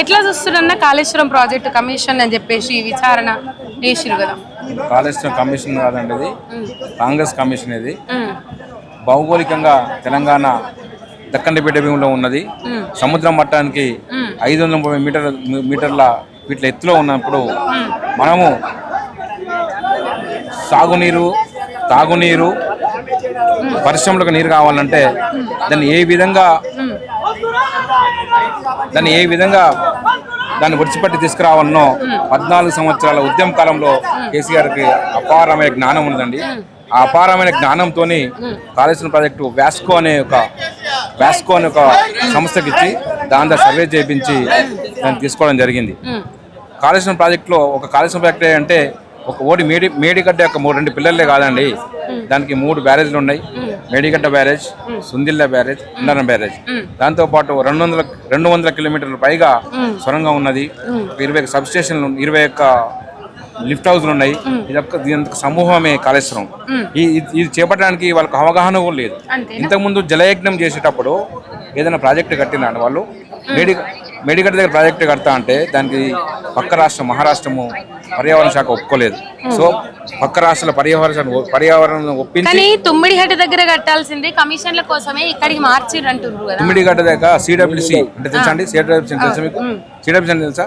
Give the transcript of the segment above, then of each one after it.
ఎట్లా చూస్తున్నా Kaleshwaram project commission అని చెప్పేసి విచారణ వేసిరు కదా. కాళేశ్వరం కమిషన్ కాదండి ఇది కాంగ్రెస్ కమిషన్ ఇది. భౌగోళికంగా తెలంగాణ దక్కన్ పీఠభూమిలో ఉన్నది. సముద్రం మట్టానికి ఐదు వందల ముప్పై మీటర్ల మీటర్ల వీటిలో ఎత్తులో ఉన్నప్పుడు మనము సాగునీరు తాగునీరు పరిశ్రమలకు నీరు కావాలంటే దాన్ని ఏ విధంగా దాన్ని ఏ విధంగా దాన్ని విడిచిపెట్టి తీసుకురావాలనో పద్నాలుగు సంవత్సరాల ఉద్యమ కాలంలో కేసీఆర్కి అపారమైన జ్ఞానం ఉందండి ఆ అపారమైన జ్ఞానంతో కాళేశ్వరం ప్రాజెక్టు వ్యాస్కో అనే ఒక వ్యాస్కో అనే ఒక సంస్థకి ఇచ్చి దాని సర్వే చేయించి దాన్ని తీసుకోవడం జరిగింది. కాళేశ్వరం ప్రాజెక్టులో ఒక కాళేశ్వరం ప్రాజెక్ట్ అంటే ఒక ఓడి మేడి మేడిగడ్డ యొక్క మూడు రెండు పిల్లలే కాదండి. దానికి మూడు బ్యారేజ్లు ఉన్నాయి. Medigadda barrage Sundilla barrage Indaram barrage. దాంతో పాటు రెండు వందల రెండు వందల కిలోమీటర్ల పైగా సొరంగం ఉన్నది. ఇరవై సబ్ స్టేషన్లు ఇరవై ఒక్క లిఫ్ట్ హౌస్లు ఉన్నాయి. దీని సమూహమే కాళేశ్వరం. ఇది- ఇది చేపట్టడానికి వాళ్ళకి అవగాహన కూడా లేదు? ఇంతకుముందు జలయజ్ఞం చేసేటప్పుడు ఏదైనా ప్రాజెక్టు కట్టినాను వాళ్ళు. మేడి మేడిగడ్డ దగ్గర ప్రాజెక్టు కడతా అంటే దానికి పక్క రాష్ట్రం మహారాష్ట్రము పర్యావరణ శాఖ ఒప్పుకోలేదు. సో పక్క రాష్ట్రాల పర్యావరణ పర్యావరణం ఒప్పించి తుమ్మిడిహట్ట దగ్గర కట్టాల్సింది కమిషన్ల కోసమే ఇక్కడికి అంటున్నారు కదా. తుమ్మిడిగడ్డ దగ్గర సిడబ్ల్యూసి అంటే తెలుసా అండి? సిడబ్ల్యూసి తెలుసా మీకు? సిడబ్ల్యూసి అంటే తెలుసా?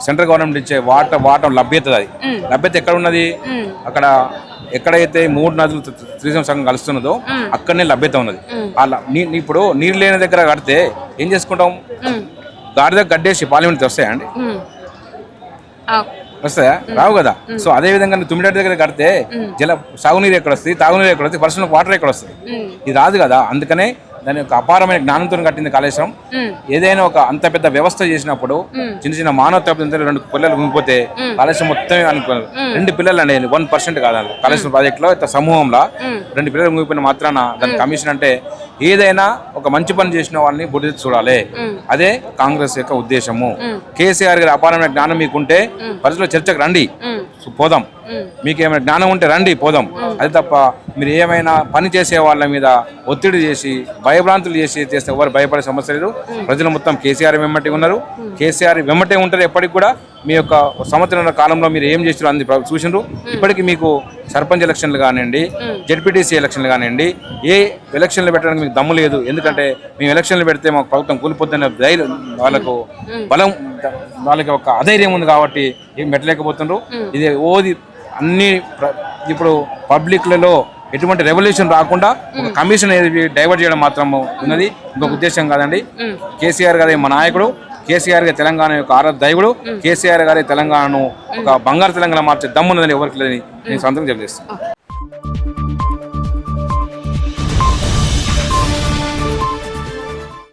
సెంట్రల్ గవర్నమెంట్ ఇచ్చే వాటర్ వాటర్ లభ్యత అది. లభ్యత ఎక్కడ ఉన్నది అక్కడ ఎక్కడైతే మూడు నదులు త్రి- త్రి- త్రిశం సంఘం కలుస్తున్నదో అక్కడనే లభ్యత ఉన్నది. అలా ఇప్పుడు నీరు లేని దగ్గర కడితే ఏం చేసుకుంటాం? గాడి దగ్గర గడ్డేసి పార్లమెంట్ వస్తాయండి వస్తాయా? రావు కదా. సో అదే విధంగా తుమ్మిడి దగ్గర కడితే జల సాగునీరు ఎక్కడ వస్తుంది? తాగునీరు ఎక్కడ వస్తుంది? పర్సనల్ వాటర్ ఎక్కడ వస్తుంది? ఇది రాదు కదా. అందుకనే దాని యొక్క అపారమైన జ్ఞానంతో కట్టింది కాళేశ్వరం. ఏదైనా ఒక అంత పెద్ద వ్యవస్థ చేసినప్పుడు చిన్న చిన్న మానవ రెండు పిల్లలు మునిగిపోతే కాళేశ్వరం మొత్తం అనుకున్నారు రెండు పిల్లలు అండి వన్ పర్సెంట్ కాదు కాళేశ్వరం ప్రాజెక్ట్లో సమూహంలో రెండు పిల్లలు మునిగిపోయిన మాత్రాన దాని కమిషన్ అంటే ఏదైనా ఒక మంచి పని చేసిన వాళ్ళని బుద్ధి చూడాలి. అదే కాంగ్రెస్ యొక్క ఉద్దేశము. కేసీఆర్ గారి అపారమైన జ్ఞానం మీకుంటే ప్రజల చర్చకు రండి. పోదాం. మీకు ఏమైనా జ్ఞానం ఉంటే రండి పోదాం. అది తప్ప మీరు ఏమైనా పని చేసే వాళ్ళ మీద ఒత్తిడి చేసి భయభ్రాంతులు చేసి చేస్తే ఎవరు భయపడే సమస్య లేదు. ప్రజలు మొత్తం కేసీఆర్ వెమ్మటి ఉన్నారు. కేసీఆర్ వెమ్మటే ఉంటారు ఎప్పటికి కూడా. మీ యొక్క సంవత్సరాల కాలంలో మీరు ఏం చేసారు అంది చూసిండ్రు. ఇప్పటికి మీకు సర్పంచ్ ఎలక్షన్లు కానివ్వండి జెడ్పీటీసీ ఎలక్షన్లు కానివ్వండి ఏ ఎలక్షన్లు పెట్టడానికి మీకు దమ్ము లేదు. ఎందుకంటే మేము. ఎలక్షన్లు పెడితే మాకు ప్రభుత్వం కూలిపోతున్న ధైర్యం వాళ్ళకు బలం వాళ్ళకి ఒక అధైర్యం ఉంది కాబట్టి ఏం పెట్టలేకపోతుండ్రు. ఇది ఓది అన్ని ఇప్పుడు పబ్లిక్లలో ఎటువంటి రెవల్యూషన్ రాకుండా ఒక కమిషన్ అనేది డైవర్ట్ చేయడం మాత్రం ఉన్నది. ఇంకొక ఉద్దేశం కాదండి. కేసీఆర్ గారి మా నాయకుడు. కేసీఆర్ గారి తెలంగాణ యొక్క ఆరాధ దైవుడు కేసీఆర్ గారి తెలంగాణను ఒక బంగారు తెలంగాణ మార్చే దమ్మున్నదని ఎవరికి లేదని నేను సొంతంగా చెప్పేస్తాను